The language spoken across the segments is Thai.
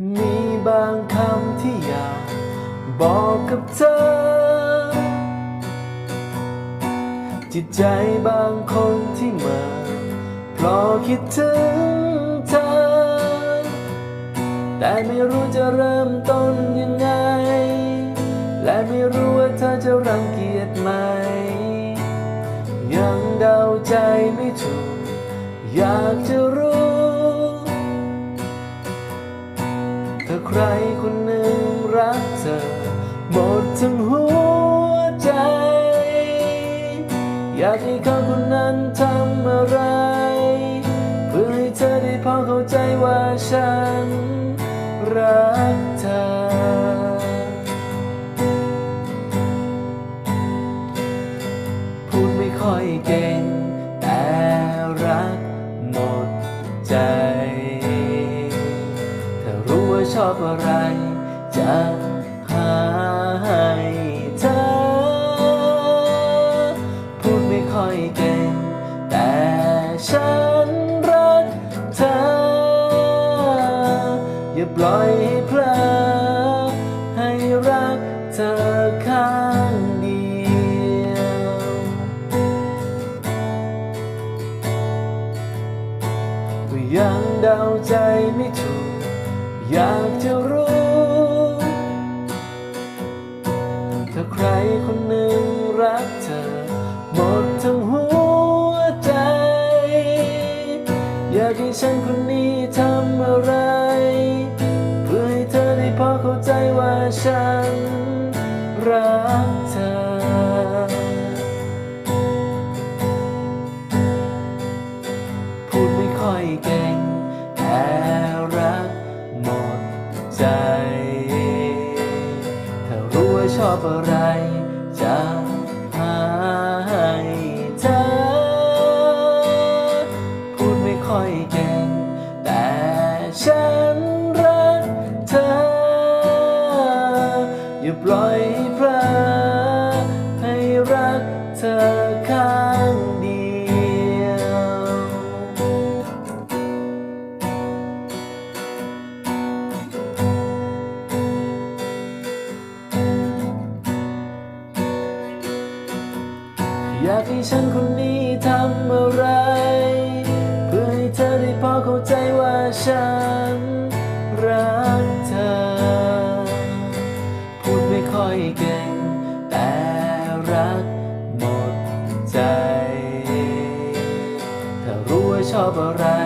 มีบางคำที่อยากบอกกับเธอ จิตใจบางคนที่เหมาเพราะคิดถึงเธอ แต่ไม่รู้จะเริ่มต้นยังไง และไม่รู้ว่าเธอจะรังเกียจไหม ยังเดาใจไม่ถูก อยากจะรู้ ใครคนหนึ่งรักเธอ หมดทั้งหัวใจ อยากให้เขาคนนั้นทำอะไร เพื่อให้เธอได้พอเข้าใจว่าฉันรักเธอ พูดไม่ค่อยเก่ง ชอบอะไร จะหาให้เธอ พูดไม่ค่อยเก่ง แต่ฉันรักเธอ อย่าปล่อยให้เพลอให้รักเธอข้างเดียวก็ยังเดาใจไม่ถ อยากจะรู้ ถ้าใครคนหนึ่งรักเธอ หมดทั้งหัวใจ อยากให้ฉันคนนี้ ใจ ถ้ารู้ว่าชอบอะไรจะหาให้เธอ พูดไม่ค่อยเก่ง แต่ฉันรักเธอ อย่าปล่อยพลอให้รักเธอากให้ฉันคนนี้ทำอะไร เพื่อให้เธอได้พอเข้าใจว่าฉันรักเธอ พูดไม่ค่อยเก่ง แต่รักหมดใจ ถ้ารู้ว่าชอบอะไร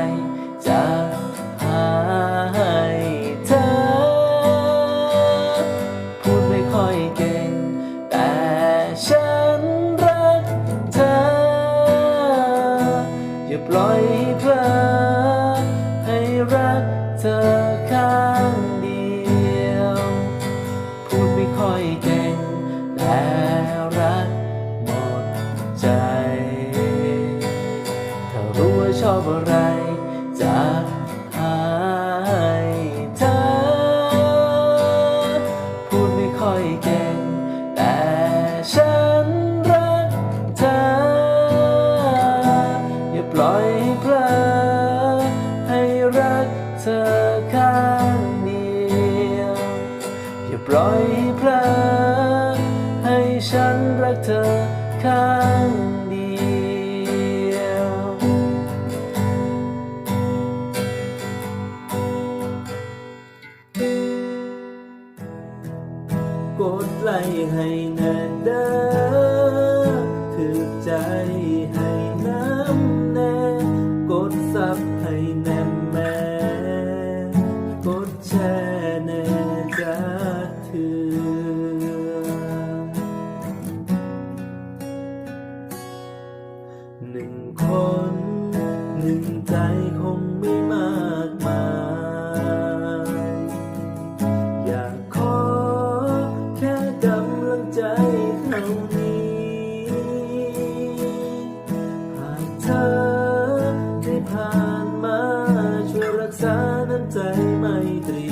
เธอข้างเดียว พูดไม่ค่อยเก่งแต่รักหมดใจถ้ารู้ว่าชอบอะไรจะหาให้เธอ พูดไม่ค่อยเก่ง ธอข้างเดียว อย่าปล่อยให้เพลอให้ฉันรักเธอข้างเดียว กดไลค์ให้แน่เด้อถือใจให้ หนึ่งคน หนึ่งใจคงไม่มากมาย อยากขอแค่กำลังใจเท่านี้ หากเธอได้ผ่านมาช่วยรักษาน้ำใจไม่ตรี